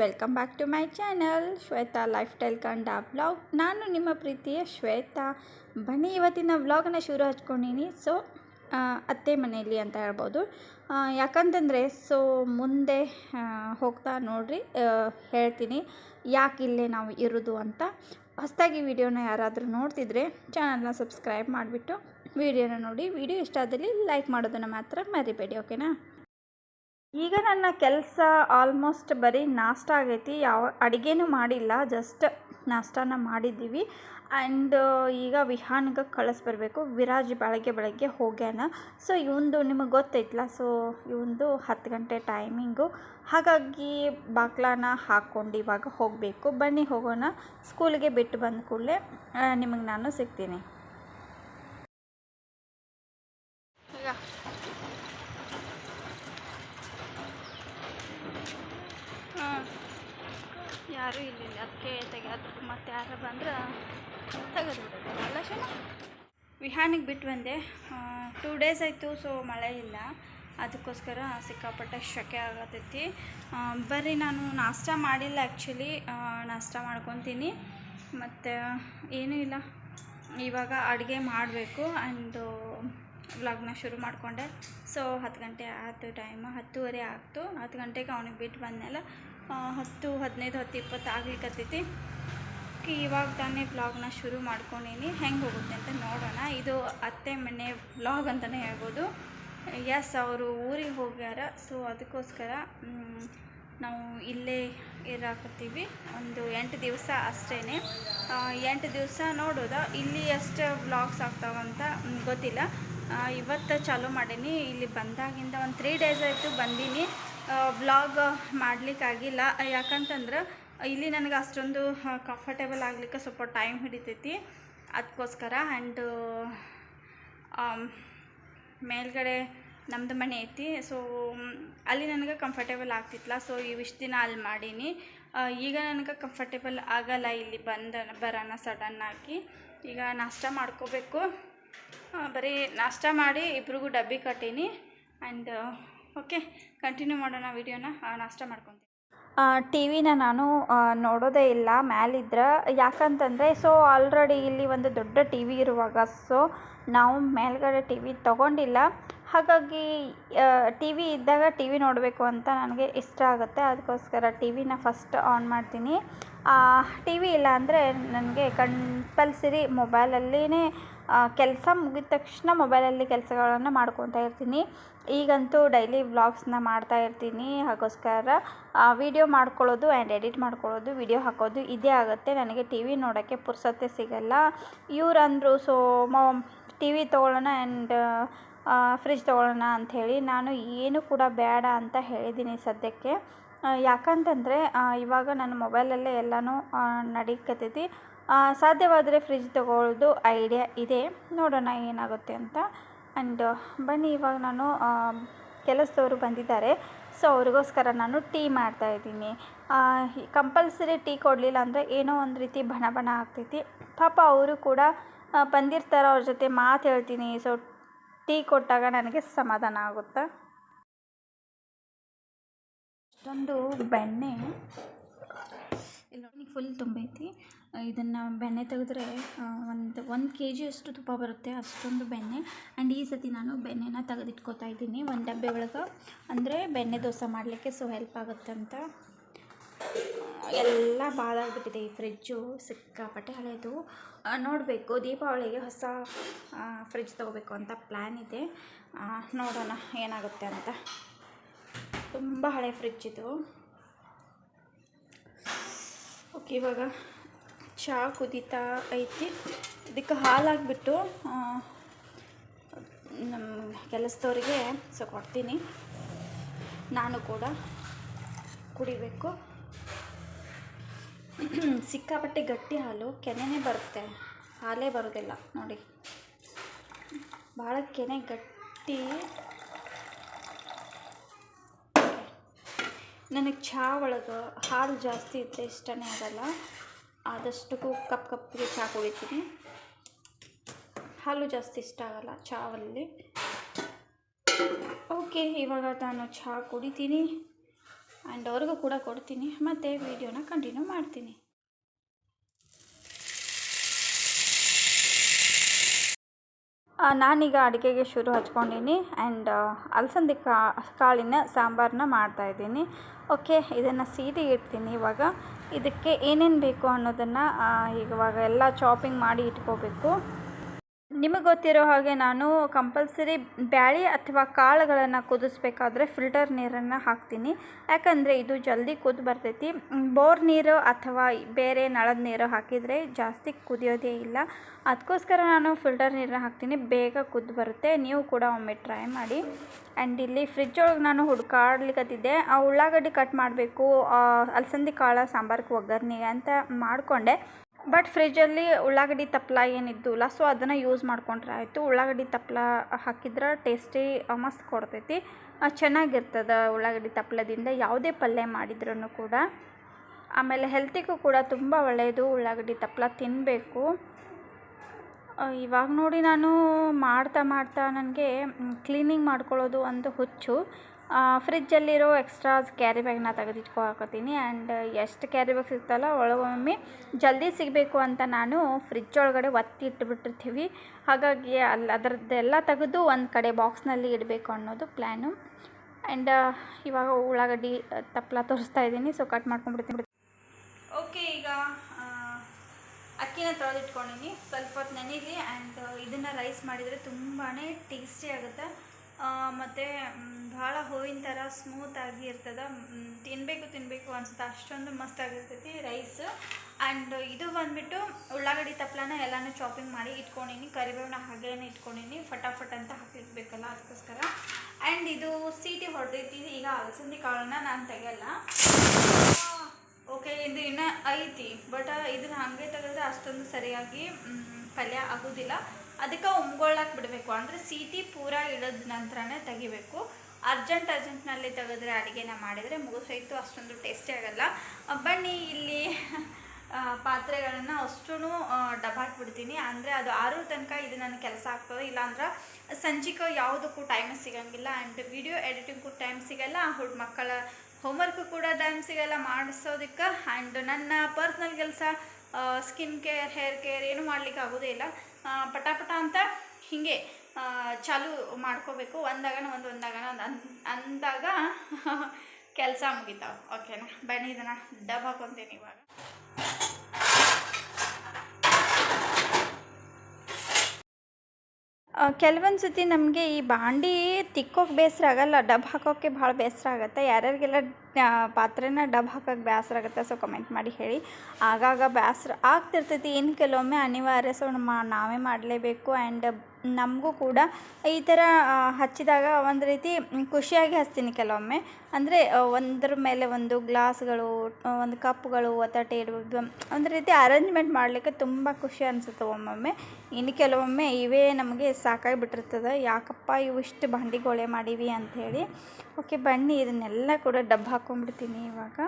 Welcome back to my channel Shweta lifestyle ಕಂಡ vlog ನಾನು ನಿಮ್ಮ ಪ್ರೀತಿಯ ಶ್ವೇತಾ. ಬನ್ನಿ, ಇವತ್ತಿನ ವ್ಲಾಗನ್ನ ಶುರು ಹಚ್ಕೊಂಡಿನಿ. ಸೊ ಅತ್ತೆ ಮನೆಯಲ್ಲಿ ಅಂತ ಹೇಳ್ಬೋದು. ಯಾಕಂತಂದರೆ ಸೊ ಮುಂದೆ ಹೋಗ್ತಾ ನೋಡ್ರಿ ಹೇಳ್ತೀನಿ. ಯಾಕೆ ಇಲ್ಲೇ ನಾವು ಇರೋದು ಅಂತ. ಹೊಸದಾಗಿ ವಿಡಿಯೋನ ಯಾರಾದರೂ ನೋಡ್ತಿದ್ರೆ, ಚಾನಲ್ನ ಸಬ್ಸ್ಕ್ರೈಬ್ ಮಾಡಿಬಿಟ್ಟು, ವಿಡಿಯೋನ ನೋಡಿ. ವಿಡಿಯೋ ಇಷ್ಟ ಆದಲ್ಲಿ ಲೈಕ್ ಮಾಡೋದನ್ನು ಮಾತ್ರ ಮರಿಬೇಡಿ, ಓಕೆನಾ? ಈಗ ನನ್ನ ಕೆಲಸ ಆಲ್ಮೋಸ್ಟ್ ಬರೀ ನಾಷ್ಟ ಆಗೈತಿ. ಯಾವ ಅಡುಗೆನೂ ಮಾಡಿಲ್ಲ ಜಸ್ಟ್ ನಾಷ್ಟಾನ ಮಾಡಿದ್ದೀವಿ. ಆ್ಯಂಡ್ ಈಗ ವಿಹಾನ್ಗೆ ಕಳಿಸ್ಬರ್ಬೇಕು ವಿರಾಜ್ ಬೆಳಗ್ಗೆ ಬೆಳಗ್ಗೆ ಹೋಗ್ಯಾನ. ಸೊ ಇವಂದು ನಿಮಗೆ ಗೊತ್ತೈತಲ್ಲ ಸೊ ಇವಂದು ಹತ್ತು ಗಂಟೆ ಟೈಮಿಂಗು ಹಾಗಾಗಿ ಬಾಗ್ಲಾನ ಹಾಕ್ಕೊಂಡು ಇವಾಗ ಹೋಗಬೇಕು. ಬನ್ನಿ ಹೋಗೋಣ. ಸ್ಕೂಲಿಗೆ ಬಿಟ್ಟು ಬಂದ ಕೂಡಲೇ ನಿಮಗೆ ನಾನು ಸಿಗ್ತೀನಿ. ಯಾರೂ ಇಲ್ಲಿಲ್ಲ. ಅದಕ್ಕೆ ತೆಗೆಯೋದು ಮತ್ತು ಯಾರು ಬಂದ್ರೆ ತೆಗೆದು ಬಿಡೋದು. ಅಲ್ಲ ಶನ ವಿಹಾನಿಗೆ ಬಿಟ್ಟು ಬಂದೆ. ಟೂ ಡೇಸ್ ಆಯಿತು ಸೊ ಮಳೆ ಇಲ್ಲ. ಅದಕ್ಕೋಸ್ಕರ ಸಿಕ್ಕಾಪಟ್ಟೆ ಶೆಕೆ ಆಗತೈತಿ. ಬರ್ರಿ, ನಾನು ನಾಷ್ಟ ಮಾಡಿಲ್ಲ ಆ್ಯಕ್ಚುಲಿ ನಾಷ್ಟ ಮಾಡ್ಕೊತೀನಿ. ಮತ್ತು ಏನೂ ಇಲ್ಲ. ಇವಾಗ ಅಡುಗೆ ಮಾಡಬೇಕು ಆ್ಯಂಡ್ ವ್ಲಾಗ್ನ ಶುರು ಮಾಡಿಕೊಂಡೆ. ಸೊ ಹತ್ತು ಗಂಟೆ ಆಯ್ತು ಟೈಮ್ ಹತ್ತುವರೆ ಆಗ್ತು. ಹತ್ತು ಗಂಟೆಗೆ ಅವನಿಗೆ ಬಿಟ್ಟು ಬಂದೆಲ್ಲ ಹತ್ತು, ಹದಿನೈದು, ಹತ್ತು, ಇಪ್ಪತ್ತು ಆಗ್ಲಿಕ್ಕತ್ತೈತಿ ಇವಾಗ ತಾನೇ ವ್ಲಾಗ್ನ ಶುರು ಮಾಡ್ಕೊಂಡೀನಿ. ಹೆಂಗೆ ಹೋಗುತ್ತೆ ಅಂತ ನೋಡೋಣ. ಇದು ಅತ್ತೆ ಮನೆ ಬ್ಲಾಗ್ ಅಂತಲೇ ಹೇಳ್ಬೋದು. ಎಸ್ ಅವರು ಊರಿಗೆ ಹೋಗ್ಯಾರ. ಸೊ ಅದಕ್ಕೋಸ್ಕರ ನಾವು ಇಲ್ಲೇ ಇರಾಕತ್ತೀವಿ. ಒಂದು ಎಂಟು ದಿವಸ ಅಷ್ಟೇ ಎಂಟು ದಿವಸ ನೋಡೋದ. ಇಲ್ಲಿ ಎಷ್ಟು ಬ್ಲಾಗ್ಸ್ ಆಗ್ತಾವಂತ ಗೊತ್ತಿಲ್ಲ. ಇವತ್ತು ಚಾಲೂ ಮಾಡೀನಿ. ಇಲ್ಲಿ ಬಂದಾಗಿಂದ ಒಂದು ತ್ರೀ ಡೇಸ್ ಆಯಿತು ಬಂದೀನಿ. ವ್ಲಾಗ್ ಮಾಡಲಿಕ್ಕಾಗಿಲ್ಲ ಯಾಕಂತಂದ್ರೆ ಇಲ್ಲಿ ನನಗೆ ಅಷ್ಟೊಂದು ಕಂಫರ್ಟೇಬಲ್ ಆಗ್ಲಿಕ್ಕೆ ಸ್ವಲ್ಪ ಟೈಮ್ ಹಿಡಿತೈತಿ. ಅದಕ್ಕೋಸ್ಕರ ಆ್ಯಂಡ್ ಮೇಲ್ಗಡೆ ನಮ್ಮದು ಮನೆ ಐತಿ. ಸೊ ಅಲ್ಲಿ ನನಗೆ ಕಂಫರ್ಟೇಬಲ್ ಆಗ್ತಿತ್ತಲ್ಲ ಸೊ ಇವಿಷ್ಟು ದಿನ ಅಲ್ಲಿ ಮಾಡೀನಿ. ಈಗ ನನಗೆ ಕಂಫರ್ಟೇಬಲ್ ಆಗಲ್ಲ ಇಲ್ಲಿ ಬಂದ ಬರೋಣ ಸಡನ್ನಾಗಿ ಈಗ ನಾಷ್ಟ ಮಾಡ್ಕೋಬೇಕು. ಬರೀ ನಾಷ್ಟ ಮಾಡಿ ಇಬ್ರಿಗೂ ಡಬ್ಬಿ ಕಟ್ಟೀನಿ. ಆ್ಯಂಡ್ ಓಕೆ ಕಂಟಿನ್ಯೂ ಮಾಡೋಣ ವಿಡಿಯೋನ ನಾಷ್ಟ ಮಾಡ್ಕೊತೀನಿ. ಟಿ ವಿನ ನಾನು ನೋಡೋದೇ ಇಲ್ಲ, ಮ್ಯಾಲಿದ್ರೆ. ಯಾಕಂತಂದರೆ ಸೊ ಆಲ್ರೆಡಿ ಇಲ್ಲಿ ಒಂದು ದೊಡ್ಡ ಟಿ ವಿ ಇರುವಾಗ ಸೊ ನಾವು ಮೇಲ್ಗಡೆ ಟಿ ವಿ ತೊಗೊಂಡಿಲ್ಲ. ಹಾಗಾಗಿ ಟಿ ವಿ ಇದ್ದಾಗ ಟಿ ವಿ ನೋಡಬೇಕು ಅಂತ ನನಗೆ ಇಷ್ಟ ಆಗುತ್ತೆ. ಅದಕ್ಕೋಸ್ಕರ ಟಿ ವಿನ ಫಸ್ಟ್ ಆನ್ ಮಾಡ್ತೀನಿ. ಟಿ ವಿ ಇಲ್ಲ ಅಂದರೆ ನನಗೆ ಕಂಪಲ್ಸರಿ ಮೊಬೈಲಲ್ಲೇ ಕೆಲಸ ಮುಗಿದ ತಕ್ಷಣ ಮೊಬೈಲಲ್ಲಿ ಕೆಲಸಗಳನ್ನು ಮಾಡ್ಕೊತಾ ಇರ್ತೀನಿ. ಈಗಂತೂ ಡೈಲಿ ವ್ಲಾಗ್ಸ್ನ ಮಾಡ್ತಾ ಇರ್ತೀನಿ. ಹಾಗೋಸ್ಕರ ವಿಡಿಯೋ ಮಾಡ್ಕೊಳ್ಳೋದು ಆ್ಯಂಡ್ ಎಡಿಟ್ ಮಾಡ್ಕೊಳ್ಳೋದು, ವಿಡಿಯೋ ಹಾಕೋದು ಇದೇ ಆಗುತ್ತೆ. ನನಗೆ ಟಿ ವಿ ನೋಡೋಕ್ಕೆ ಪುರ್ಸತ್ತೆ ಸಿಗಲ್ಲ. ಇವ್ರು ಅಂದರು ಸೊ, ಮೊ ಟಿ ವಿ ತೊಗೊಳ್ಳೋಣ ಆ್ಯಂಡ್ ಫ್ರಿಜ್ ತೊಗೊಳ್ಳೋಣ ಅಂಥೇಳಿ ನಾನು ಏನು ಕೂಡ ಬೇಡ ಅಂತ ಹೇಳಿದ್ದೀನಿ ಸದ್ಯಕ್ಕೆ. ಯಾಕಂತಂದರೆ ಇವಾಗ ನನ್ನ ಮೊಬೈಲಲ್ಲೇ ಎಲ್ಲನೂ ನಡೀಕತ್ತೈತಿ. ಸಾಧ್ಯವಾದರೆ ಫ್ರಿಜ್ ತೊಗೊಳ್ಳೋದು ಐಡಿಯಾ ಇದೆ. ನೋಡೋಣ ಏನಾಗುತ್ತೆ ಅಂತ. ಆ್ಯಂಡ್ ಬನ್ನಿ, ಇವಾಗ ನಾನು ಕೆಲಸದವರು ಬಂದಿದ್ದಾರೆ. ಸೊ ಅವ್ರಿಗೋಸ್ಕರ ನಾನು ಟೀ ಮಾಡ್ತಾ ಇದ್ದೀನಿ. ಕಂಪಲ್ಸರಿ ಟೀ ಕೊಡಲಿಲ್ಲ ಅಂದರೆ ಏನೋ ಒಂದು ರೀತಿ ಬಣ ಬಣ ಆಗ್ತೈತಿ. ಪಾಪ ಅವರು ಕೂಡ ಬಂದಿರ್ತಾರೆ, ಅವ್ರ ಜೊತೆ ಮಾತು ಹೇಳ್ತೀನಿ. ಸೊ ಟೀ ಕೊಟ್ಟಾಗ ನನಗೆ ಸಮಾಧಾನ ಆಗುತ್ತೆ? ಅಷ್ಟೊಂದು ಬೆಣ್ಣೆ. ಇಲ್ಲಿ ಫುಲ್ ತುಂಬೈತಿ. ಇದನ್ನು ಬೆಣ್ಣೆ ತೆಗೆದ್ರೆ ಒಂದು ಒಂದು ಕೆ ಜಿ ಅಷ್ಟು ತುಪ್ಪ ಬರುತ್ತೆ, ಅಷ್ಟೊಂದು ಬೆಣ್ಣೆ. ಆ್ಯಂಡ್ ಈ ಸತಿ ನಾನು ಬೆಣ್ಣೆನ ತೆಗೆದಿಟ್ಕೋತಾ ಇದ್ದೀನಿ. ಒಂದು ಡಬ್ಬೆ ಒಳಗೆ, ಅಂದರೆ ಬೆಣ್ಣೆ ದೋಸೆ ಮಾಡಲಿಕ್ಕೆ ಸೊ ಹೆಲ್ಪ್ ಆಗುತ್ತೆ ಅಂತ. ಎಲ್ಲ ಬಾದಾಗ್ಬಿಟ್ಟಿದೆ ಈ ಫ್ರಿಜ್ಜು ಸಿಕ್ಕಾಪಟ್ಟೆ ಹಳೆಯದು ನೋಡಬೇಕು, ದೀಪಾವಳಿಗೆ ಹೊಸ ಫ್ರಿಜ್ ತೊಗೋಬೇಕು ಅಂತ ಪ್ಲ್ಯಾನ್ ಇದೆ. ನೋಡೋಣ ಏನಾಗುತ್ತೆ ಅಂತ. ತುಂಬ ಹಳೆ ಫ್ರಿಜ್ ಇದು. ಓಕೆ ಇವಾಗ ಚಹಾ ಕುದೀತಾ ಐತಿ. ಇದಕ್ಕೆ ಹಾಲು ನಮ್ಮ ಕೆಲಸದವ್ರಿಗೆ ಸೊ ಕೊಡ್ತೀನಿ. ನಾನು ಕೂಡ ಕುಡಿಬೇಕು. ಸಿಕ್ಕಾಪಟ್ಟೆ ಗಟ್ಟಿ ಹಾಲು, ಕೆನೆನೇ ಬರುತ್ತೆ. ಹಾಲೇ ಬರೋದಿಲ್ಲ, ನೋಡಿ. ಭಾಳ ಕೆನೆ ಗಟ್ಟಿ. ನನಗೆ ಚಹಾ ಒಳಗೆ ಹಾಲು ಜಾಸ್ತಿ ಇದ್ದರೆ ಇಷ್ಟನೇ ಆಗಲ್ಲ. ಆದಷ್ಟು ಕಪ್ ಕಪ್ಪಿಗೆ ಚಹಾ ಕುಡಿತೀನಿ. ಹಾಲು ಜಾಸ್ತಿ ಇಷ್ಟ ಆಗಲ್ಲ ಚಹಾವಲ್ಲಿ ಓಕೆ ಇವಾಗ ನಾನು ಚಹಾ ಕುಡಿತೀನಿ. ಆ್ಯಂಡ್ ಅವ್ರಿಗೂ ಕೂಡ ಕೊಡ್ತೀನಿ. ಮತ್ತು ವೀಡಿಯೋನ ಕಂಟಿನ್ಯೂ ಮಾಡ್ತೀನಿ. ನಾನೀಗ ಅಡುಗೆಗೆ ಶುರು ಹಚ್ಕೊಂಡಿನಿ ಆ್ಯಂಡ್ ಅಲಸಂದಿ ಕಾ, ಕಾಳಿನ ಸಾಂಬಾರನ್ನ ಮಾಡ್ತಾಯಿದ್ದೀನಿ ಓಕೆ ಇದನ್ನು ಸೀದಿ ಇಡ್ತೀನಿ ಇವಾಗ. ಇದಕ್ಕೆ ಏನೇನು ಬೇಕು ಅನ್ನೋದನ್ನು ಇವಾಗ ಎಲ್ಲ ಚಾಪಿಂಗ್ ಮಾಡಿ ಇಟ್ಕೋಬೇಕು. ನಿಮಗೆ ಗೊತ್ತಿರೋ ಹಾಗೆ ನಾನು ಕಂಪಲ್ಸರಿ ಬ್ಯಾಳಿ ಅಥವಾ ಕಾಳುಗಳನ್ನು ಕುದಿಸ್ಬೇಕಾದ್ರೆ ಫಿಲ್ಟರ್ ನೀರನ್ನು ಹಾಕ್ತೀನಿ. ಯಾಕಂದರೆ ಇದು ಜಲ್ದಿ ಕುದ್ದು ಬರ್ತೈತಿ. ಬೋರ್ ನೀರು ಅಥವಾ ಬೇರೆ ನಳದ ನೀರು ಹಾಕಿದರೆ ಜಾಸ್ತಿ ಕುದಿಯೋದೇ ಇಲ್ಲ. ಅದಕ್ಕೋಸ್ಕರ ನಾನು ಫಿಲ್ಟರ್ ನೀರನ್ನ ಹಾಕ್ತೀನಿ. ಬೇಗ ಕುದ್ದು ಬರುತ್ತೆ. ನೀವು ಕೂಡ ಒಮ್ಮೆ ಟ್ರೈ ಮಾಡಿ. ಆ್ಯಂಡ್ ಇಲ್ಲಿ ಫ್ರಿಜ್ ಒಳಗೆ ನಾನು ಹುಡ್ಕಾಡ್ಲಿಕ್ಕತ್ತಿದ್ದೆ ಆ ಉಳ್ಳಾಗಡ್ಡಿ ಕಟ್ ಮಾಡಬೇಕು. ಅಲಸಂದಿ ಕಾಳು ಸಾಂಬಾರ್ಗೆ ಒಗ್ಗರಣೆಗೆ ಅಂತ ಮಾಡಿಕೊಂಡೆ. ಬಟ್ ಫ್ರಿಜ್ಜಲ್ಲಿ ಉಳ್ಳಾಗಡ್ಡಿ ತಪ್ಪಲ ಏನಿದ್ದಿಲ್ಲ ಸೊ ಅದನ್ನು ಯೂಸ್ ಮಾಡ್ಕೊಂಡ್ರೆ ಆಯಿತು. ಉಳ್ಳಾಗಡ್ಡಿ ತಪ್ಪಲ ಹಾಕಿದ್ರೆ ಟೇಸ್ಟಿ ಮಸ್ತ್ ಕೊಡ್ತೈತಿ. ಚೆನ್ನಾಗಿರ್ತದೆ ಉಳ್ಳಾಗಡ್ಡಿ ತಪ್ಪಲದಿಂದ ಯಾವುದೇ ಪಲ್ಯ ಮಾಡಿದ್ರೂ ಕೂಡ. ಆಮೇಲೆ ಹೆಲ್ತಿಗೂ ಕೂಡ ತುಂಬ ಒಳ್ಳೆಯದು ಉಳ್ಳಾಗಡ್ಡಿ ತಪ್ಪಲ ತಿನ್ನಬೇಕು ಇವಾಗ ನೋಡಿ ನಾನು ಮಾಡ್ತಾ ಮಾಡ್ತಾ ನನಗೆ ಕ್ಲೀನಿಂಗ್ ಮಾಡ್ಕೊಳ್ಳೋದು ಒಂದು ಹುಚ್ಚು. ಫ್ರಿಜ್ಜಲ್ಲಿರೋ ಎಕ್ಸ್ಟ್ರಾಸ್ ಕ್ಯಾರಿ ಬ್ಯಾಗ್ನ ಹಾಕೋತೀನಿ ಆ್ಯಂಡ್ ಎಷ್ಟು ಕ್ಯಾರಿ ಬ್ಯಾಗ್ ಸಿಗ್ತಲ್ಲ ಒಳಗೊಮ್ಮೆ ಜಲ್ದಿ ಸಿಗಬೇಕು ಅಂತ ನಾನು ಫ್ರಿಜ್ ಒಳಗಡೆ ಒತ್ತಿ ಇಟ್ಬಿಟ್ಟಿರ್ತೀವಿ. ಹಾಗಾಗಿ ಅಲ್ಲಿ ಅದರದ್ದೆಲ್ಲ ತೆಗೆದು ಒಂದು ಕಡೆ ಬಾಕ್ಸ್ನಲ್ಲಿ ಇಡಬೇಕು ಅನ್ನೋದು ಪ್ಲ್ಯಾನು ಆ್ಯಂಡ್ ಇವಾಗ ಉಳ್ಳಾಗಡ್ಡಿ ತಪ್ಪಲ ತೋರಿಸ್ತಾ ಇದ್ದೀನಿ ಸೊ ಕಟ್ ಮಾಡ್ಕೊಂಡ್ಬಿಡ್ತೀನಿ ಓಕೆ ಈಗ ಅಕ್ಕಿನ ತೊಳೆದಿಟ್ಕೊಂಡಿನಿ. ಸ್ವಲ್ಪ ಹೊತ್ತು ನೆನೀಲಿ ಆ್ಯಂಡ್ ಇದನ್ನು ರೈಸ್ ಮಾಡಿದರೆ ತುಂಬಾ ಟೇಸ್ಟಿ ಆಗುತ್ತೆ. ಮತ್ತು ಭಾಳ ಹೂವಿನ ಥರ ಸ್ಮೂತಾಗಿ ಇರ್ತದೆ. ತಿನ್ನಬೇಕು ತಿನ್ನಬೇಕು ಅನ್ಸುತ್ತೆ. ಅಷ್ಟೊಂದು ಮಸ್ತ್ ಆಗಿರ್ತೈತಿ ರೈಸ್ ಆ್ಯಂಡ್ ಇದು ಬಂದುಬಿಟ್ಟು ಉಳ್ಳಾಗಡ್ಡಿ ತಪ್ಪಲನ ಎಲ್ಲನೂ ಚಾಪಿಂಗ್ ಮಾಡಿ ಇಟ್ಕೊಂಡಿನಿ. ಕರಿಬೇವನ್ನ ಹಾಗೇನೆ ಇಟ್ಕೊಂಡಿನಿ. ಫಟಾಫಟ್ ಅಂತ ಹಾಕಿರ್ಬೇಕಲ್ಲ ಅದಕ್ಕೋಸ್ಕರ. ಆ್ಯಂಡ್ ಇದು ಸೀಟಿ ಹೊಡೆದೈತಿ. ಈಗ ಅಲಸಂದಿ ಕಾಳನ್ನ ನಾನು ತೆಗೆಯಲ್ಲ. ಓಕೆ ಇದು ಇನ್ನೂ ಐತಿ. ಬಟ್ ಇದನ್ನ ಹಾಗೆ ತೆಗೆದ್ರೆ ಅಷ್ಟೊಂದು ಸರಿಯಾಗಿ ಪಲ್ಯ ಆಗೋದಿಲ್ಲ. ಅದಕ್ಕೆ ಉಮ್ಗೊಳ್ಳಕ್ಕೆ ಬಿಡಬೇಕು. ಅಂದರೆ ಸೀಟಿ ಪೂರ ಇಳಿದ ನಂತರನೇ ತೆಗಿಬೇಕು. ಅರ್ಜೆಂಟ್, ಅರ್ಜೆಂಟ್ನಲ್ಲಿ ತೆಗೆದ್ರೆ ಅಡುಗೆನ ಮಾಡಿದರೆ ಮುಗಿಸೋಯ್ತು ಅಷ್ಟೊಂದು ಟೇಸ್ಟಿ ಆಗಲ್ಲ. ಬನ್ನಿ ಇಲ್ಲಿ ಪಾತ್ರೆಗಳನ್ನು ಅಷ್ಟೂ ಡಬಾಕ್ಬಿಡ್ತೀನಿ. ಅಂದರೆ ಅದು ಆರು ತನಕ ಇದು ನನ್ನ ಕೆಲಸ ಆಗ್ತದೆ. ಇಲ್ಲಾಂದ್ರೆ ಸಂಜಿಕ ಯಾವುದಕ್ಕೂ ಟೈಮ್ ಸಿಗಂಗಿಲ್ಲ. ಆ್ಯಂಡ್ ವಿಡಿಯೋ ಎಡಿಟಿಂಗ್ಗೂ ಟೈಮ್ ಸಿಗಲ್ಲ. ಹುಡ್ ಮಕ್ಕಳ ಹೋಮ್ವರ್ಕು ಕೂಡ ಟೈಮ್ ಸಿಗಲ್ಲ ಮಾಡಿಸೋದಕ್ಕೆ. ಆ್ಯಂಡ್ ನನ್ನ ಪರ್ಸ್ನಲ್ ಕೆಲಸ ಸ್ಕಿನ್ ಕೇರ್ ಹೇರ್ ಕೇರ್ ಏನು ಮಾಡ್ಲಿಕ್ಕೆ ಆಗೋದೇ ಇಲ್ಲ. ಪಟಾಪಟ ಪಟ ಪಟ ಅಂತ ಹೀಗೆ. ಚಾಲು ಮಾಡ್ಕೋಬೇಕು. ಒಂದಾಗನ ಒಂದು ಒಂದಾಗನ ಒಂದು. ಅಂದಾಗ ಕೆಲಸ ಮುಗಿತಾವೆ. ಓಕೆನಾ? ಬನ್ನಿ, ಇದನ್ನ ಡಬ್ ಹಾಕೊತೀನಿ ಇವಾಗ. ಕೆಲವೊಂದು ಸತಿ ನಮಗೆ ಈ ಬಾಂಡಿ ತಿಕ್ಕೋಕೆ ಬೇಸರ ಆಗಲ್ಲ. ಡಬ್ ಹಾಕೋಕ್ಕೆ ಭಾಳ ಬೇಸರ ಆಗುತ್ತೆ. ಯಾರ್ಯಾರಿಗೆಲ್ಲ ಪಾತ್ರೆನ ಡಬ್ ಹಾಕೋಕೆ ಬೇಸರ ಆಗುತ್ತೆ, ಸೊ ಕಮೆಂಟ್ ಮಾಡಿ ಹೇಳಿ. ಆಗಾಗ ಬೇಸರ ಆಗ್ತಿರ್ತೈತಿ. ಇನ್ನು ಕೆಲವೊಮ್ಮೆ ಅನಿವಾರ್ಯ, ಸೊ ನಾವೇ ಮಾಡಲೇಬೇಕು. ಆ್ಯಂಡ್ ನಮಗೂ ಕೂಡ ಈ ಥರ ಹಚ್ಚಿದಾಗ ಒಂದು ರೀತಿ ಖುಷಿಯಾಗಿ ಹಚ್ತೀನಿ ಕೆಲವೊಮ್ಮೆ. ಅಂದರೆ ಒಂದ್ರ ಮೇಲೆ ಒಂದು ಗ್ಲಾಸ್ಗಳು ಒಂದು ಕಪ್ಗಳು ಅಥವಾ ಇಡುವುದು ಒಂದು ರೀತಿ ಅರೇಂಜ್ಮೆಂಟ್ ಮಾಡಲಿಕ್ಕೆ ತುಂಬ ಖುಷಿ ಅನಿಸುತ್ತೆ ಒಮ್ಮೊಮ್ಮೆ. ಇನ್ನು ಕೆಲವೊಮ್ಮೆ ಇವೇ ನಮಗೆ ಸಾಕಾಗಿ ಬಿಟ್ಟಿರ್ತದೆ ಯಾಕಪ್ಪ ಇವು ಇಷ್ಟು ಬಂಡಿಗೊಳೆ ಮಾಡೀವಿ ಅಂಥೇಳಿ ಓಕೆ, ಬನ್ನಿ, ಇದನ್ನೆಲ್ಲ ಕೂಡ ಡಬ್ಬ ಹಾಕ್ಕೊಂಬಿಡ್ತೀನಿ ಇವಾಗ.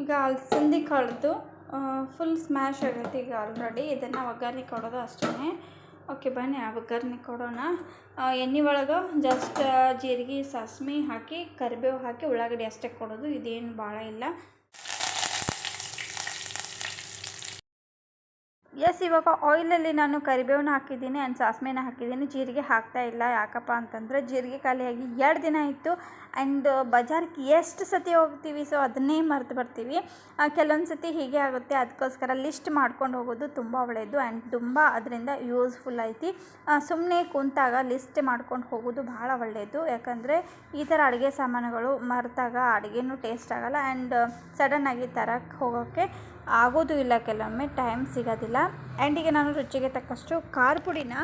ಈಗ ಅಲಸಂದಿ ಕಾಳದ್ದು ಫುಲ್ ಸ್ಮ್ಯಾಶ್ ಆಗೈತೆ ಈಗ ಆಲ್ರೆಡಿ ಇದನ್ನು ಒಗ್ಗರಣೆ ಕೊಡೋದು ಅಷ್ಟೇ ಓಕೆ ಬನ್ನಿ, ಆ ಒಗ್ಗರಣೆ ಕೊಡೋಣ. ಎಣ್ಣೆ ಒಳಗೆ ಜಸ್ಟ್ ಜೀರಿಗೆ ಸಾಸ್ಮಿ ಹಾಕಿ, ಕರಿಬೇವು ಹಾಕಿ ಉಳ್ಳಾಗಡ್ಡಿ ಅಷ್ಟೇ ಕೊಡೋದು. ಇದೇನು ಭಾಳ ಇಲ್ಲ. ಎಸ್, ಇವಾಗ ಆಯಿಲಲ್ಲಿ ನಾನು ಕರಿಬೇವನ್ನ ಹಾಕಿದ್ದೀನಿ ಆ್ಯಂಡ್ ಸಾಸ್ಮೆನ ಹಾಕಿದ್ದೀನಿ. ಜೀರಿಗೆ ಹಾಕ್ತಾ ಇಲ್ಲ. ಯಾಕಪ್ಪ ಅಂತಂದರೆ ಜೀರಿಗೆ ಖಾಲಿಯಾಗಿ ಎರಡು ದಿನ ಇತ್ತು ಆ್ಯಂಡ್ ಬಜಾರ್ಗೆ ಎಷ್ಟು ಸತಿ ಹೋಗ್ತೀವಿ? ಸೊ ಅದನ್ನೇ ಮರೆತು ಬರ್ತೀವಿ. ಕೆಲವೊಂದು ಸತಿ ಹೀಗೆ ಆಗುತ್ತೆ. ಅದಕ್ಕೋಸ್ಕರ ಲಿಸ್ಟ್ ಮಾಡ್ಕೊಂಡು ಹೋಗೋದು ತುಂಬ ಒಳ್ಳೆಯದು ಆ್ಯಂಡ್ ತುಂಬ ಅದರಿಂದ ಯೂಸ್ಫುಲ್ ಐತಿ. ಸುಮ್ಮನೆ ಕುಂತಾಗ ಲಿಸ್ಟ್ ಮಾಡ್ಕೊಂಡು ಹೋಗೋದು ಭಾಳ ಒಳ್ಳೆಯದು ಯಾಕಂದರೆ ಈ ಥರ ಅಡುಗೆ ಸಾಮಾನುಗಳು ಮರೆತಾಗ ಅಡುಗೆನೂ ಟೇಸ್ಟ್ ಆಗೋಲ್ಲ. ಆ್ಯಂಡ್ ಸಡನ್ನಾಗಿ ತರಕ್ಕೆ ಹೋಗೋಕ್ಕೆ ಆಗೋದು ಇಲ್ಲ, ಕೆಲವೊಮ್ಮೆ ಟೈಮ್ ಸಿಗೋದಿಲ್ಲ. ಆ್ಯಂಡ್ ಈಗ ನಾನು ರುಚಿಗೆ ತಕ್ಕಷ್ಟು ಖಾರ ಪುಡಿನ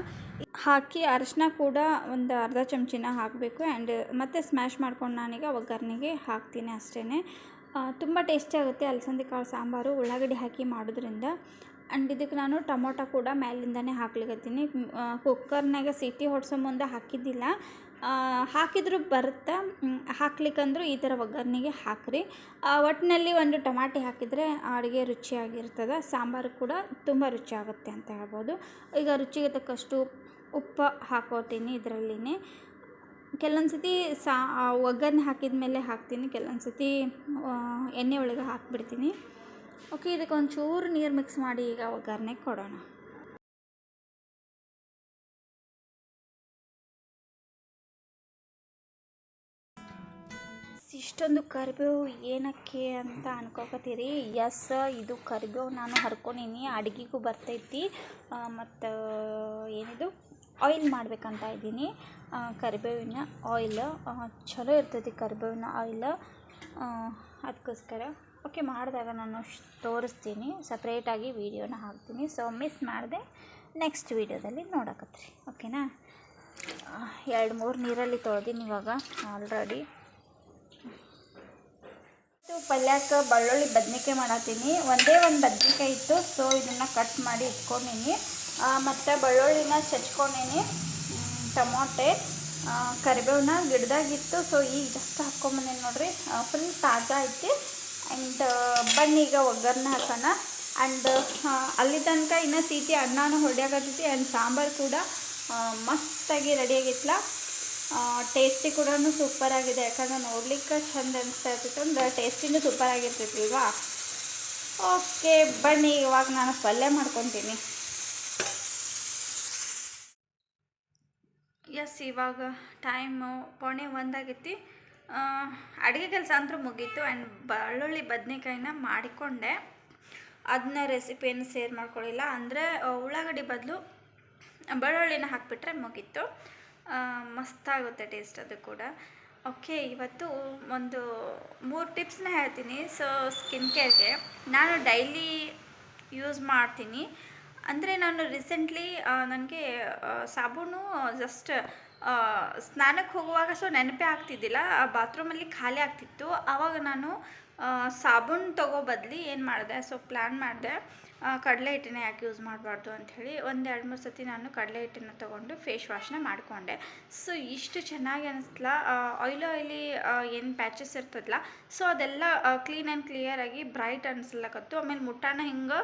ಹಾಕಿ ಅರಿಶಿನ ಕೂಡ ಒಂದು ಅರ್ಧ ಚಮಚಿನ ಹಾಕಬೇಕು. ಆ್ಯಂಡ್ ಮತ್ತೆ ಸ್ಮ್ಯಾಶ್ ಮಾಡ್ಕೊಂಡು ನಾನೀಗ ಒಗ್ಗರಣೆಗೆ ಹಾಕ್ತೀನಿ ಅಷ್ಟೇ ತುಂಬ ಟೇಸ್ಟಿ ಆಗುತ್ತೆ. ಅಲಸಂದಿ, ಕಾಳು, ಸಾಂಬಾರು, ಉಳ್ಳಾಗಡ್ಡಿ ಹಾಕಿ ಮಾಡೋದ್ರಿಂದ. ಆ್ಯಂಡ್ ಇದಕ್ಕೆ ನಾನು ಟೊಮೊಟೊ ಕೂಡ ಮೇಲಿಂದನೇ ಹಾಕ್ಲಿಕತ್ತೀನಿ. ಕುಕ್ಕರ್ನಾಗ ಸೀಟಿ ಹೊಡ್ಸೋ ಮುಂದೆ ಹಾಕಿದ್ದಿಲ್ಲ. ಹಾಕಿದರೂ ಬರುತ್ತೆ? ಹಾಕ್ಲಿಕ್ಕಂದ್ರು ಈ ಥರ ಒಗ್ಗರಣೆಗೆ ಹಾಕಿರಿ. ಒಟ್ಟಿನಲ್ಲಿ ಒಂದು ಟೊಮಾಟಿ ಹಾಕಿದರೆ ಅಡುಗೆ ರುಚಿಯಾಗಿರ್ತದೆ, ಸಾಂಬಾರು ಕೂಡ ತುಂಬ ರುಚಿಯಾಗುತ್ತೆ ಅಂತ ಹೇಳ್ಬೋದು. ಈಗ ರುಚಿಗೆ ತಕ್ಕಷ್ಟು ಉಪ್ಪು ಹಾಕೋತೀನಿ ಇದರಲ್ಲಿನೇ. ಕೆಲವೊಂದು ಸತಿ ಸಾ ಒಗ್ಗರಣೆ ಹಾಕಿದ ಮೇಲೆ ಹಾಕ್ತೀನಿ ಕೆಲವೊಂದು ಸತಿ ಎಣ್ಣೆ ಒಳಗೆ ಹಾಕಿಬಿಡ್ತೀನಿ. ಓಕೆ ಇದಕ್ಕೆ ಒಂಚೂರು ನೀರು ಮಿಕ್ಸ್ ಮಾಡಿ ಈಗ ಒಗ್ಗರಣೆ ಕೊಡೋಣ. ಇಷ್ಟೊಂದು ಕರಿಬೇವು ಏನಕ್ಕೆ ಅಂತ ಅನ್ಕೋಕತ್ತೀರಿ ಎಸ್ ಇದು ಕರಿಬೇವು ನಾನು ಹರ್ಕೊಂಡೀನಿ, ಅಡುಗೆಗೂ ಬರ್ತೈತಿ. ಮತ್ತು, ಏನಿದು? ಆಯಿಲ್ ಮಾಡ್ಬೇಕಂತ ಇದ್ದೀನಿ. ಕರಿಬೇವಿನ ಆಯಿಲ್ ಚಲೋ ಇರ್ತೈತಿ ಕರಿಬೇವಿನ ಆಯಿಲ್ ಅದಕ್ಕೋಸ್ಕರ ಓಕೆ ಮಾಡಿದಾಗ ನಾನು ತೋರಿಸ್ತೀನಿ. ಸಪ್ರೇಟಾಗಿ ವೀಡಿಯೋನ ಹಾಕ್ತೀನಿ. ಸೊ ಮಿಸ್ ಮಾಡಿದೆ. ನೆಕ್ಸ್ಟ್ ವೀಡಿಯೋದಲ್ಲಿ ನೋಡಕತ್ರಿ. ಓಕೆನಾ ಎರಡು ಮೂರು ನೀರಲ್ಲಿ ತೊಳೆದೀನಿ ಇವಾಗ ಆಲ್ರೆಡಿ ಪಲ್ಯಕ್ಕೆ ಬೆಳ್ಳುಳ್ಳಿ ಬದ್ನಿಕಾಯಿ ಮಾಡತ್ತೀನಿ. ಒಂದೇ ಒಂದು ಬದ್ನಿಕಾಯಿ ಇತ್ತು ಸೊ ಇದನ್ನು ಕಟ್ ಮಾಡಿ ಇಟ್ಕೊಂಡೀನಿ. ಮತ್ತು ಬೆಳ್ಳುಳ್ಳಿನ ಚಚ್ಕೊಂಡೀನಿ. ಟೊಮೊಟೆ ಕರಿಬೇವನ್ನ ಗಿಡದಾಗಿತ್ತು ಸೊ ಈಗ ಜಸ್ಟ್ ಹಾಕ್ಕೊಂಬಂದೀನಿ ನೋಡ್ರಿ. ಫುಲ್ ತಾಜಾ ಐತಿ. ಆ್ಯಂಡ್ ಬನ್ನಿ ಈಗ ಒಗ್ಗರಣೆ ಹಾಕೋಣ. ಆ್ಯಂಡ್ ಅಲ್ಲಿ ತನಕ ಇನ್ನೂ ಸೀತಿ ಅನ್ನನೂ ಹೊಡ್ಯಾಕತ್ತೈತಿ ಆ್ಯಂಡ್ ಸಾಂಬಾರು ಕೂಡ ಮಸ್ತಾಗಿ ರೆಡಿಯಾಗಿತ್ತಲ್ಲ ಟೇಸ್ಟಿ ಕೂಡ ಸೂಪರ್ ಆಗಿದೆ. ಯಾಕಂದ್ರೆ ನೋಡ್ಲಿಕ್ಕೆ ಚಂದ ಅನಿಸ್ತಾ ಇರ್ತಿತ್ತು. ಅಂದ್ರೆ ಟೇಸ್ಟಿನೂ ಸೂಪರ್ ಆಗಿರ್ತೈತಿಲ್ವಾ ಓಕೆ ಬನ್ನಿ. ಇವಾಗ ನಾನು ಪಲ್ಯ ಮಾಡ್ಕೊತೀನಿ. ಎಸ್ ಇವಾಗ ಟೈಮು ಪೋಣೆ ಒಂದಾಗೈತಿ. ಅಡುಗೆ ಕೆಲಸ ಅಂತೂ ಮುಗೀತು. ಆ್ಯಂಡ್ ಬೆಳ್ಳುಳ್ಳಿ ಬದನೆಕಾಯಿನ ಮಾಡಿಕೊಂಡೆ. ಅದನ್ನ ರೆಸಿಪಿಯನ್ನು ಸೇರ್ ಮಾಡ್ಕೊಳ್ಳಿಲ್ಲ ಅಂದರೆ, ಉಳ್ಳಾಗಡ್ಡಿ ಬದಲು ಬೆಳ್ಳುಳ್ಳಿನ ಹಾಕಿಬಿಟ್ರೆ ಮುಗೀತು. ಮಸ್ತಾಗುತ್ತೆ ಟೇಸ್ಟ್ ಅದು ಕೂಡ. ಓಕೆ ಇವತ್ತು ಒಂದು ಮೂರು ಟಿಪ್ಸ್ನ ಹೇಳ್ತೀನಿ. ಸೊ ಸ್ಕಿನ್ ಕೇರ್ಗೆ ನಾನು ಡೈಲಿ ಯೂಸ್ ಮಾಡ್ತೀನಿ. ಅಂದರೆ ನಾನು ರೀಸೆಂಟ್ಲಿ ನನಗೆ ಸಾಬೂನು ಜಸ್ಟ್ ಸ್ನಾನಕ್ಕೆ ಹೋಗುವಾಗ ಸೊ ನೆನಪೇ ಆಗ್ತಿದ್ದಿಲ್ಲ. ಬಾತ್ರೂಮಲ್ಲಿ ಖಾಲಿ ಆಗ್ತಿತ್ತು. ಆವಾಗ ನಾನು ಸಾಬೂನು ತಗೋ ಬದಲಿ ಏನು ಮಾಡಿದೆ? ಸೊ ಪ್ಲ್ಯಾನ್ ಮಾಡಿದೆ. ಕಡಲೆ ಹಿಟ್ಟನ್ನ ಯಾಕೆ ಯೂಸ್ ಮಾಡಬಾರ್ದು ಅಂಥೇಳಿ ಒಂದು ಎರಡು ಮೂರು ಸತಿ ನಾನು ಕಡಲೆ ಹಿಟ್ಟನ್ನು ತೊಗೊಂಡು ಫೇಸ್ ವಾಶ್ನ ಮಾಡಿಕೊಂಡೆ. ಸೊ ಇಷ್ಟು ಚೆನ್ನಾಗಿ ಅನ್ನಿಸ್ಲಾ ಆಯಿಲ್ ಆಯ್ಲಿ ಏನು ಪ್ಯಾಚಸ್ ಇರ್ತದಲ್ಲ ಸೊ ಅದೆಲ್ಲ ಕ್ಲೀನ್ ಆ್ಯಂಡ್ ಕ್ಲಿಯರಾಗಿ ಬ್ರೈಟ್ ಅನಿಸ್ಲಕತ್ತು. ಆಮೇಲೆ ಮುಟ್ಟಾನ ಹಿಂಗೆ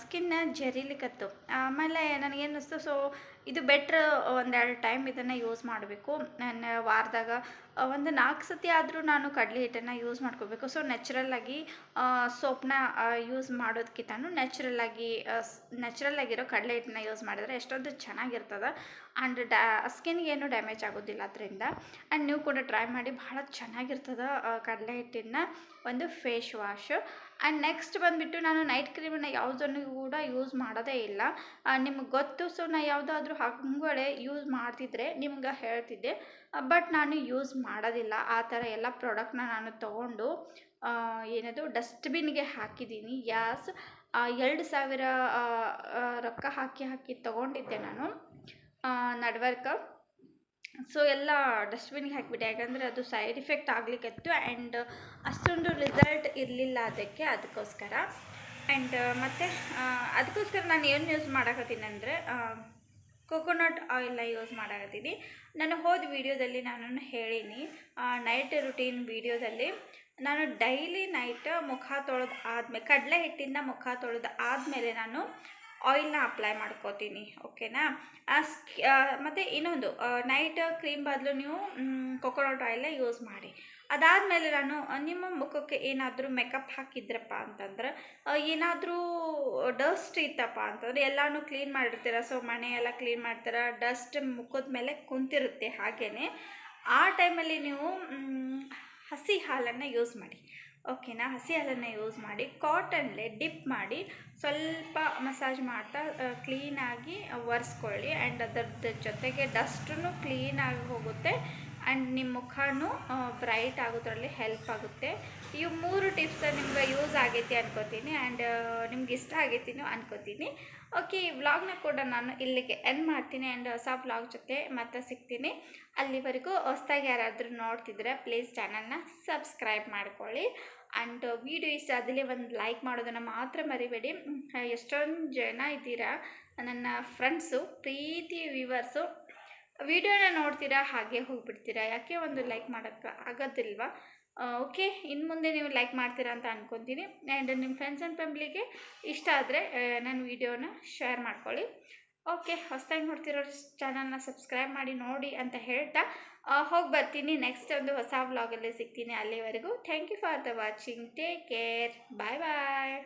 ಸ್ಕಿನ್ನ ಜರಿಲಿಕತ್ತು. ಆಮೇಲೆ ನನಗೇನು ಅನಿಸ್ತು ಸೊ ಇದು ಬೆಟ್ರ್ ಒಂದೆರಡು ಟೈಮ್ ಇದನ್ನು ಯೂಸ್ ಮಾಡಬೇಕು. ನಾನು ವಾರದಾಗ ಒಂದು ನಾಲ್ಕು ಸತಿ ಆದರೂ ನಾನು ಕಡಲೆ ಹಿಟ್ಟನ್ನು ಯೂಸ್ ಮಾಡ್ಕೋಬೇಕು. ಸೊ ನ್ಯಾಚುರಲ್ಲಾಗಿ ಸೋಪ್ನ ಯೂಸ್ ಮಾಡೋದಕ್ಕಿಂತನೂ ನ್ಯಾಚುರಲ್ಲಾಗಿ ನ್ಯಾಚುರಲ್ಲಾಗಿರೋ ಕಡಲೆ ಹಿಟ್ಟನ್ನ ಯೂಸ್ ಮಾಡಿದ್ರೆ ಎಷ್ಟೊಂದು ಚೆನ್ನಾಗಿರ್ತದೆ. ಆ್ಯಂಡ್ ಡ್ಯಾ ಸ್ಕಿನ್ಗೆ ಏನು ಡ್ಯಾಮೇಜ್ ಆಗೋದಿಲ್ಲ ಅದರಿಂದ. ಆ್ಯಂಡ್ ನೀವು ಕೂಡ ಟ್ರೈ ಮಾಡಿ, ಭಾಳ ಚೆನ್ನಾಗಿರ್ತದೆ ಕಡಲೆ ಹಿಟ್ಟಿನ ಒಂದು ಫೇಸ್ ವಾಶ್ ಆ್ಯಂಡ್ ನೆಕ್ಸ್ಟ್ ಬಂದುಬಿಟ್ಟು ನಾನು ನೈಟ್ ಕ್ರೀಮನ್ನು ಯಾವುದನ್ನು ಕೂಡ ಯೂಸ್ ಮಾಡೋದೇ ಇಲ್ಲ. ನಿಮ್ಗೆ ಗೊತ್ತು ಸೊ ನಾನು ಯಾವುದಾದ್ರೂ ಹಂಗಡೆ ಯೂಸ್ ಮಾಡ್ತಿದ್ರೆ ನಿಮ್ಗೆ ಹೇಳ್ತಿದ್ದೆ. ಬಟ್ ನಾನು ಯೂಸ್ ಮಾಡೋದಿಲ್ಲ. ಆ ಥರ ಎಲ್ಲ ಪ್ರಾಡಕ್ಟ್ನ ನಾನು ತೊಗೊಂಡು ಏನದು ಡಸ್ಟ್ಬಿನ್ಗೆ ಹಾಕಿದ್ದೀನಿ. ಯಾಸ್ ಎರಡು ಸಾವಿರ ರೊಕ್ಕ ಹಾಕಿ ಹಾಕಿ ತೊಗೊಂಡಿದ್ದೆ ನಾನು. ನಡ್ವರ್ಕ. ಸೊ ಎಲ್ಲ ಡಸ್ಟ್ಬಿನ್ಗೆ ಹಾಕಿಬಿಟ್ಟೆ. ಯಾಕಂದರೆ ಅದು ಸೈಡ್ ಇಫೆಕ್ಟ್ ಆಗಲಿಕ್ಕಿತ್ತು ಆ್ಯಂಡ್ ಅಷ್ಟೊಂದು ರಿಸಲ್ಟ್ ಇರಲಿಲ್ಲ ಅದಕ್ಕೆ, ಅದಕ್ಕೋಸ್ಕರ. ಆ್ಯಂಡ್ ಮತ್ತು ಅದಕ್ಕೋಸ್ಕರ ನಾನು ಏನು ಯೂಸ್ ಮಾಡಕತ್ತೀನಿ ಅಂದರೆ ಕೊಕೊನಟ್ ಆಯಿಲ್ನ ಯೂಸ್ ಮಾಡಕತ್ತೀನಿ. ನಾನು ಹೋದ ವೀಡಿಯೋದಲ್ಲಿ ನಾನು ಹೇಳೀನಿ. ನೈಟ್ ರುಟೀನ್ ವೀಡಿಯೋದಲ್ಲಿ ನಾನು ಡೈಲಿ ನೈಟ್ ಮುಖ ತೊಳೆದು ಆದಮೇಲೆ ಕಡಲೆ ಹಿಟ್ಟಿಂದ ಮುಖ ತೊಳೆದು ಆದಮೇಲೆ ನಾನು ಆಯಿಲ್ನ ಅಪ್ಲೈ ಮಾಡ್ಕೋತೀನಿ ಓಕೆನಾ ಮತ್ತು ಇನ್ನೊಂದು ನೈಟ್ ಕ್ರೀಮ್ ಬದಲು ನೀವು ಕೊಕೊನಟ್ ಆಯಿಲ್ನ ಯೂಸ್ ಮಾಡಿ. ಅದಾದಮೇಲೆ ನಾನು ಆ, ನಿಮ್ಮ ಮುಖಕ್ಕೆ ಏನಾದರೂ ಮೇಕಪ್ ಹಾಕಿದ್ರಪ್ಪ ಅಂತಂದ್ರೆ ಏನಾದರೂ ಡಸ್ಟ್ ಇತ್ತಪ್ಪ ಅಂತಂದ್ರೆ ಎಲ್ಲಾನು ಕ್ಲೀನ್ ಮಾಡಿರ್ತೀರ ಸೊ ಮನೆ ಎಲ್ಲ ಕ್ಲೀನ್ ಮಾಡ್ತೀರ ಡಸ್ಟ್ ಮುಖದ ಮೇಲೆ ಕುಂತಿರುತ್ತೆ ಹಾಗೆಯೇ ಆ ಟೈಮಲ್ಲಿ ನೀವು ಹಸಿ ಹಾಲನ್ನು ಯೂಸ್ ಮಾಡಿ. ಓಕೆನಾ ಹಸಿ ಹಾಲನ್ನು ಯೂಸ್ ಮಾಡಿ ಕಾಟನ್ಲೆ ಡಿಪ್ ಮಾಡಿ, ಸ್ವಲ್ಪ ಮಸಾಜ್ ಮಾಡ್ತಾ ಕ್ಲೀನಾಗಿ ಒರೆಸ್ಕೊಳ್ಳಿ. ಆ್ಯಂಡ್ ಅದರದ್ದು ಜೊತೆಗೆ ಡಸ್ಟೂ ಕ್ಲೀನಾಗಿ ಹೋಗುತ್ತೆ. ಆ್ಯಂಡ್ ನಿಮ್ಮ ಮುಖನೂ ಬ್ರೈಟ್ ಆಗೋದ್ರಲ್ಲಿ ಹೆಲ್ಪ್ ಆಗುತ್ತೆ. ಇವು ಮೂರು ಟಿಪ್ಸ್ ನಿಮ್ಗೆ ಯೂಸ್ ಆಗೈತಿ ಅನ್ಕೋತೀನಿ. ಆ್ಯಂಡ್ ನಿಮ್ಗೆ ಇಷ್ಟ ಆಗೈತಿನೂ ಅನ್ಕೋತೀನಿ. ಓಕೆ ಈ ವ್ಲಾಗ್ನ ಕೂಡ ನಾನು ಇಲ್ಲಿಗೆ ಎಂಡ್ ಮಾಡ್ತೀನಿ. ಆ್ಯಂಡ್ ಹೊಸ ವ್ಲಾಗ್ ಜೊತೆ ಮತ್ತೆ ಸಿಗ್ತೀನಿ. ಅಲ್ಲಿವರೆಗೂ ಹೊಸ್ದಾಗಿ ಯಾರಾದರೂ ನೋಡ್ತಿದ್ರೆ ಪ್ಲೀಸ್ ಚಾನಲ್ನ ಸಬ್ಸ್ಕ್ರೈಬ್ ಮಾಡ್ಕೊಳ್ಳಿ. ಆ್ಯಂಡ್ ವಿಡಿಯೋ ಇಷ್ಟ ಅದರಲ್ಲಿ ಒಂದು ಲೈಕ್ ಮಾಡೋದನ್ನು ಮಾತ್ರ ಮರಿಬೇಡಿ. ಎಷ್ಟೊಂದು ಜನ ಇದ್ದೀರಾ? ನನ್ನ ಫ್ರೆಂಡ್ಸು ಪ್ರೀತಿ ವ್ಯೂವರ್ಸು ವಿಡಿಯೋನ ನೋಡ್ತೀರಾ ಹಾಗೆ ಹೋಗ್ಬಿಡ್ತೀರಾ? ಯಾಕೆ ಒಂದು ಲೈಕ್ ಮಾಡೋಕ್ಕೆ ಆಗೋದಿಲ್ವಾ? ಓಕೆ ಇನ್ನು ಮುಂದೆ ನೀವು ಲೈಕ್ ಮಾಡ್ತೀರಾ ಅಂತ ಅಂದ್ಕೊತೀನಿ ಆ್ಯಂಡ್ ನಿಮ್ಮ ಫ್ರೆಂಡ್ಸ್ ಆ್ಯಂಡ್ ಫ್ಯಾಮ್ಲಿಗೆ ಇಷ್ಟ ಆದರೆ ನನ್ನ ವಿಡಿಯೋನ ಶೇರ್ ಮಾಡ್ಕೊಳ್ಳಿ. ಓಕೆ ಹೊಸ್ದಾಗಿ ನೋಡ್ತಿರೋ ಚಾನಲ್ನ ಸಬ್ಸ್ಕ್ರೈಬ್ ಮಾಡಿ, ನೋಡಿ ಅಂತ ಹೇಳ್ತಾ ಹೋಗಿ ಬರ್ತೀನಿ. ನೆಕ್ಸ್ಟ್ ಒಂದು ಹೊಸ ವ್ಲಾಗಲ್ಲೇ ಸಿಗ್ತೀನಿ ಅಲ್ಲಿವರೆಗೂ. Thank you for the watching take care bye bye